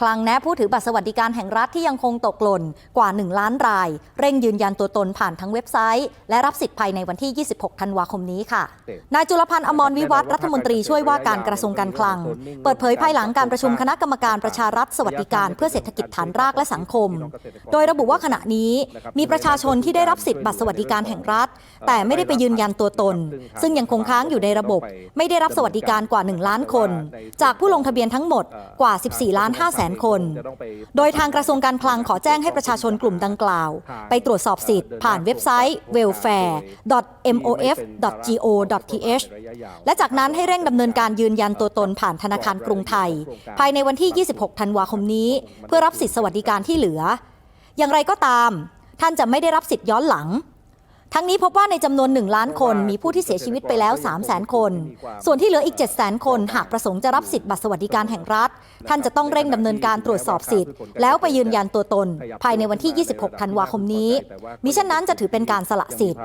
คลังแนะผู้ถือบัตรสวัสดิการแห่งรัฐที่ยังคงตกหล่นกว่า 1 ล้านราย เร่งยืนยันตัวตนผ่านทั้งเว็บไซต์ และรับสิทธิ์ภายในวันที่ 26 ธันวาคมนี้ค่ะ นายจุลพันธ์อมรวิวัฒรัฐมนตรีช่วยว่าการกระทรวงการคลัง เปิดเผยภายหลังการประชุมคณะกรรมการประชารัฐสวัสดิการเพื่อเศรษฐกิจฐานรากและสังคม โดยระบุว่าขณะนี้มีประชาชนที่ได้รับสิทธิ์บัตรสวัสดิการแห่งรัฐ แต่ไม่ได้ไปยืนยันตัวตน ซึ่งยังคงค้างอยู่ในระบบ ไม่ได้รับสวัสดิการกว่า 1 ล้านคน จากผู้ลงทะเบียนทั้งหมดกว่า 14 ล้าน5แสนคน โดยทางกระทรวงการคลังขอแจ้งให้ประชาชนกลุ่มดังกล่าว ไปตรวจสอบสิทธิ์ผ่านเว็บไซต์ welfare.mof.go.th และจากนั้นให้เร่งดำเนินการยืนยันตัวตนผ่านธนาคารกรุงไทย ภายในวันที่ 26 ธันวาคมนี้ เพื่อรับสิทธิสวัสดิการที่เหลือ อย่างไรก็ตาม ท่านจะไม่ได้รับสิทธิ์ย้อนหลัง ทั้งนี้พบว่าในจำนวน 1 ล้านคนมีผู้ที่เสียชีวิตไปแล้ว 3 0 0 0 0 0 คน ส่วนที่เหลืออีก 7 0 0 0 0 0 คน หากประสงค์จะรับสิทธิ์บัตรสวัสดิการแห่งรัฐ ท่านจะต้องเร่งดำเนินการตรวจสอบสิทธิ์ แล้วไปยืนยันตัวตน ภายในวันที่ 26 ธันวาคมนี้ มิฉะนั้นจะถือเป็นการสละสิทธิ์